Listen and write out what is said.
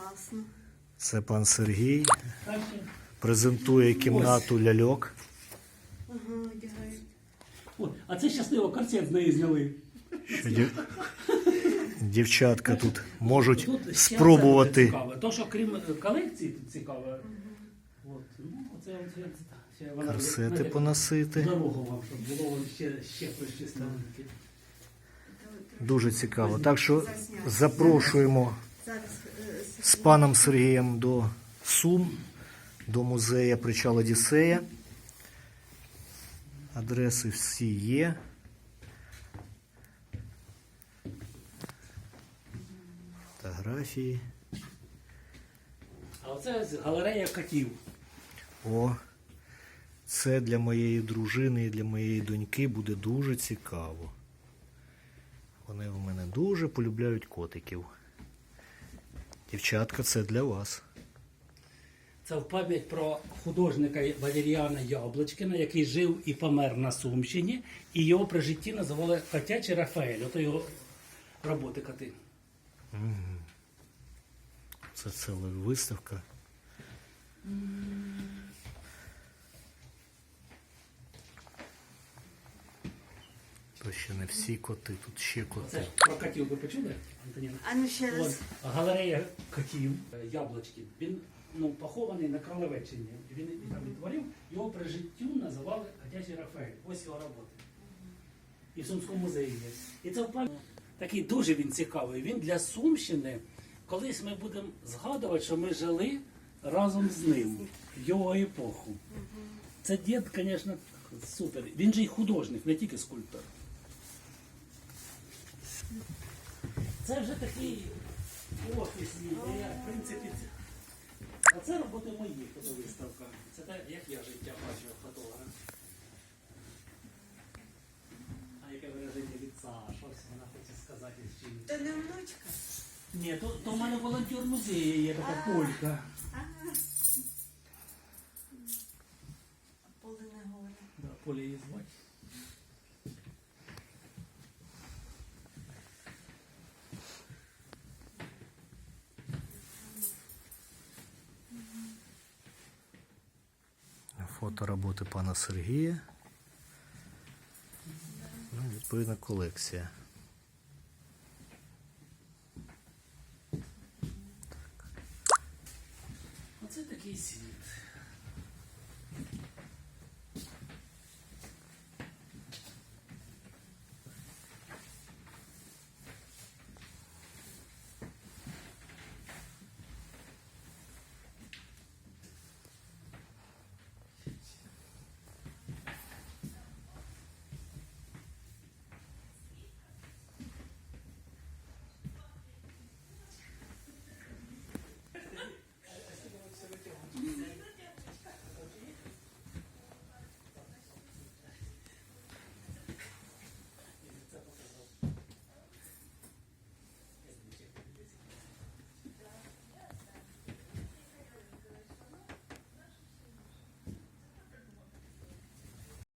Класно. Це пан Сергій. Презентує кімнату ляльок. Ага, одягають. от, а це щасливо корсет з неї зняли. Дів- дівчатка тут можуть Тут ще спробувати. цікаве. То, що крім е, колекції тут цікаве. От, ну, оце от ще, ще вона Корсети знаєте, поносити. Дорогу вам, щоб було вам ще, ще прищасливеньке. Дуже цікаво. Так що запрошуємо з паном Сергієм до Сум, до музею Причал Одіссея. Адреси всі є. Фотографії. А оце галерея котів. О, це для моєї дружини і для моєї доньки буде дуже цікаво. Вони у мене дуже полюбляють котиків. Дівчатка, це для вас. Це в пам'ять про художника Валеріана Яблочкина, який жив і помер на Сумщині, і його при житті називали Котячий Рафаель. Ото його роботи коти. Це ціла виставка. То ще не всі коти, тут ще Це коти. про котів ви почули, Антоніна? А ну ще От, раз. галерея котів е, Він ну, похований на Кролевеччині. Він і там відтворив. Його при життю називали Котячий Рафаель. Ось його роботи. І в Сумському музеї є. І це в пам'ять. Такий дуже він цікавий. Він для Сумщини. Колись ми будемо згадувати, що ми жили разом з ним в його епоху. Це дід, звісно, супер. Він же й художник, не тільки скульптор. Це вже такий офісний, де я, в принципі, це... а це роботи мої фотовиставка. Це те, як я життя бачу фотограф. А яке вираження лица, щось вона хоче сказати з чим. То не внучка. Ні, то, то в мене волонтер музею є така полька. Ага. Поле не горе. Да, Поля її звати. Фото роботи пана Сергія. Ну, відповідна колекція. Оце такий світ.